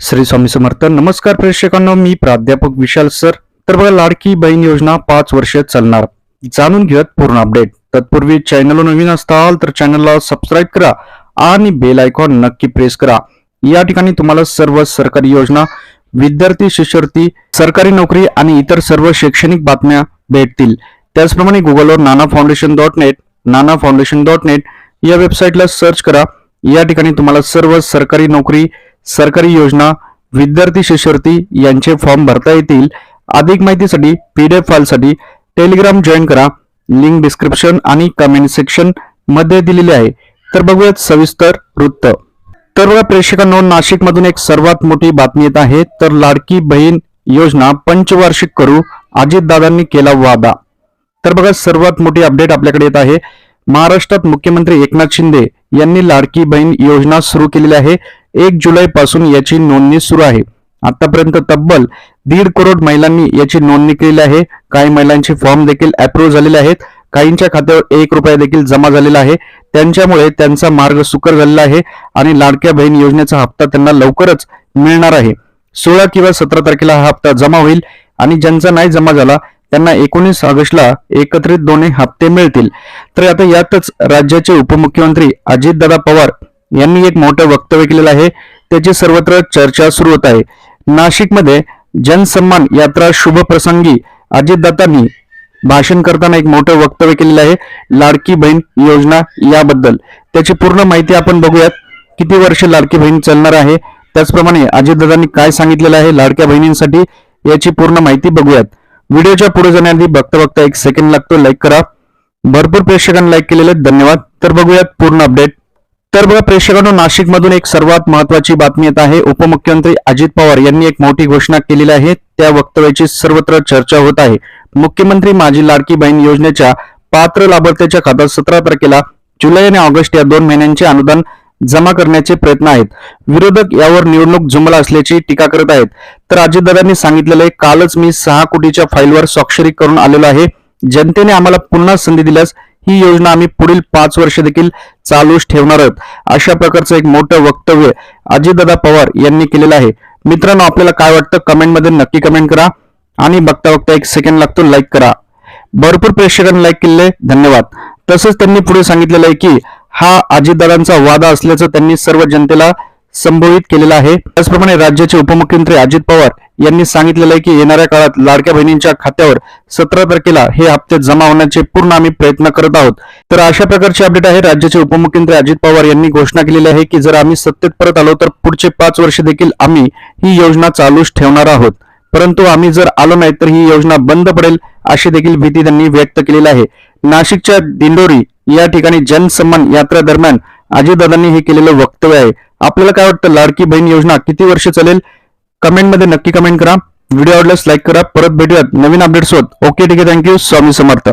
श्री स्वामी समर्थ. नमस्कार प्रेक्षकांना मी प्राध्यापक विशाल सर. तर बघा लाडकी बहीण योजना पाच वर्ष चालणार. जाणून घेऊयात पूर्ण अपडेट. तत्पूर्वी चॅनल नवीन असताल तर चॅनलला सबस्क्राईब करा आणि बेल आयकॉन नक्की प्रेस करा. या ठिकाणी तुम्हाला सर्व सरकारी योजना विद्यार्थी शिष्यवृत्ती सरकारी नोकरी आणि इतर सर्व शैक्षणिक बातम्या भेटतील. त्याचप्रमाणे गुगलवर Nana foundation dot net Nana foundation dot net या वेबसाईटला सर्च करा. या ठिकाणी तुम्हाला सर्व सरकारी नोकरी सरकारी योजना विद्यार्थी शिष्यवृत्ती यांचे फॉर्म भरता येतील. अधिक माहितीसाठी पीडीएफ फाईलसाठी टेलिग्राम जॉईन करा. लिंक डिस्क्रिप्शन आणि कमेंट सेक्शनमध्ये दिलेले आहे. तर बघूयात सविस्तर वृत्त. तर बघा प्रेक्षकांनो नाशिकमधून एक सर्वात मोठी बातमी येत आहे. तर लाडकी बहीण योजना पंचवार्षिक करू अजितदादांनी केला वादा. तर बघा सर्वात मोठी अपडेट आपल्याकडे येत आहे. महाराष्ट्रात मुख्यमंत्री एकनाथ शिंदे यांनी लाडकी बहीण योजना सुरू केलेली आहे. एक जुलै पासून याची नोंदणी सुरू आहे. आतापर्यंत तब्बल दीड करोड महिलांनी याची नोंदणी केलेली आहे. काही महिलांचे फॉर्म देखील अप्रूव्ह झालेले आहेत. काहींच्या खात्यावर एक रुपया देखील जमा झालेला आहे. त्यांच्यामुळे त्यांचा मार्ग सुकर झालेला आहे आणि लाडक्या बहीण योजनेचा हप्ता त्यांना लवकरच मिळणार आहे. सोळा किंवा सतरा तारखेला हा हप्ता जमा होईल आणि ज्यांचा नाही जमा झाला त्यांना एकोणीस ऑगस्टला एकत्रित दोन्ही हप्ते मिळतील. तर आता यातच राज्याचे उपमुख्यमंत्री अजितदादा पवार यांनी एक मोठं वक्तव्य केलेलं आहे. त्याची सर्वत्र चर्चा सुरू होत आहे. नाशिकमध्ये जनसन्मान यात्रा शुभ प्रसंगी अजितदादांनी भाषण करताना एक मोठं वक्तव्य केलेलं आहे. लाडकी बहीण योजना याबद्दल. त्याची पूर्ण माहिती आपण बघूयात. किती वर्ष लाडकी बहीण चालणार आहे? त्याचप्रमाणे अजितदादांनी काय सांगितलेलं आहे लाडक्या बहिणींसाठी? याची पूर्ण माहिती बघूयात. व्हिडिओच्या पुढे जाण्याआधी बघता बघता एक सेकंड लागतो. लाईक करा. भरपूर प्रेक्षकांनी लाईक केलेले आहेत. धन्यवाद. तर बघूयात पूर्ण अपडेट तर बघा प्रेक्षकांनो नाशिक मधून एक सर्वात महत्वाची बातमी येत आहे. उपमुख्यमंत्री अजित पवार यांनी एक मोठी घोषणा केलेली आहे. त्या वक्तव्याची सर्वत्र चर्चा होत आहे. मुख्यमंत्री माझी लाडकी बहीण योजनेच्या पात्र लाभार्थ्याच्या खात्यात सतरा तारखेला जुलै आणि ऑगस्ट या दोन महिन्यांचे अनुदान जमा करण्याचे प्रयत्न आहेत. विरोधक यावर निवडणूक जुमला असल्याची टीका करत आहेत. तर अजितदादांनी सांगितलेलं आहे कालच मी सहा कोटीच्या फाईलवर स्वाक्षरी करून आलेलो आहे. जनतेने आम्हाला पुन्हा संधी दिल्यास ही योजना आम्ही पुढील पाच वर्ष देखील चालूच ठेवणार आहोत. अशा प्रकारचं एक मोठं वक्तव्य अजितदादा पवार यांनी केलेलं आहे. मित्रांनो आपल्याला काय वाटतं? कमेंटमध्ये नक्की कमेंट करा आणि बघता बघता एक सेकंड लागतो लाईक करा. भरपूर प्रेक्षकांनी लाईक केले धन्यवाद. तसंच त्यांनी पुढे सांगितलेलं आहे की हा अजितदादांचा वादा असल्याचं त्यांनी सर्व जनतेला संबोधित केलेला आहे. त्याचप्रमाणे राज्याचे उपमुख्यमंत्री अजित पवार यांनी सांगितलेलं आहे की येणाऱ्या काळात लाडक्या बहिणींच्या खात्यावर सतरा तारखेला हे हप्ते जमा होण्याचे पूर्ण आम्ही प्रयत्न करत आहोत. तर अशा प्रकारची अपडेट आहे. राज्याचे उपमुख्यमंत्री अजित पवार यांनी घोषणा केलेली आहे की जर आम्ही सत्तेत परत आलो तर पुढचे पाच वर्ष देखील आम्ही ही योजना चालूच ठेवणार आहोत. परंतु आम्ही जर आलो नाही तर ही योजना बंद पडेल अशी देखील भीती त्यांनी व्यक्त केलेली आहे. नाशिकच्या दिंडोरी या ठिकाणी जनसन्मान यात्रा दरम्यान अजितदादांनी हे केलेलं वक्तव्य आहे. आपल्याला काय वाटतं? लाडकी बहीण योजना किती वर्ष चालेल? कमेंटमध्ये नक्की कमेंट करा. व्हिडिओ आवडल्यास लाईक करा. परत भेटूयात. नवीन अपडेट्स होत ओके ठीक आहे. Thank you Swami Samarth.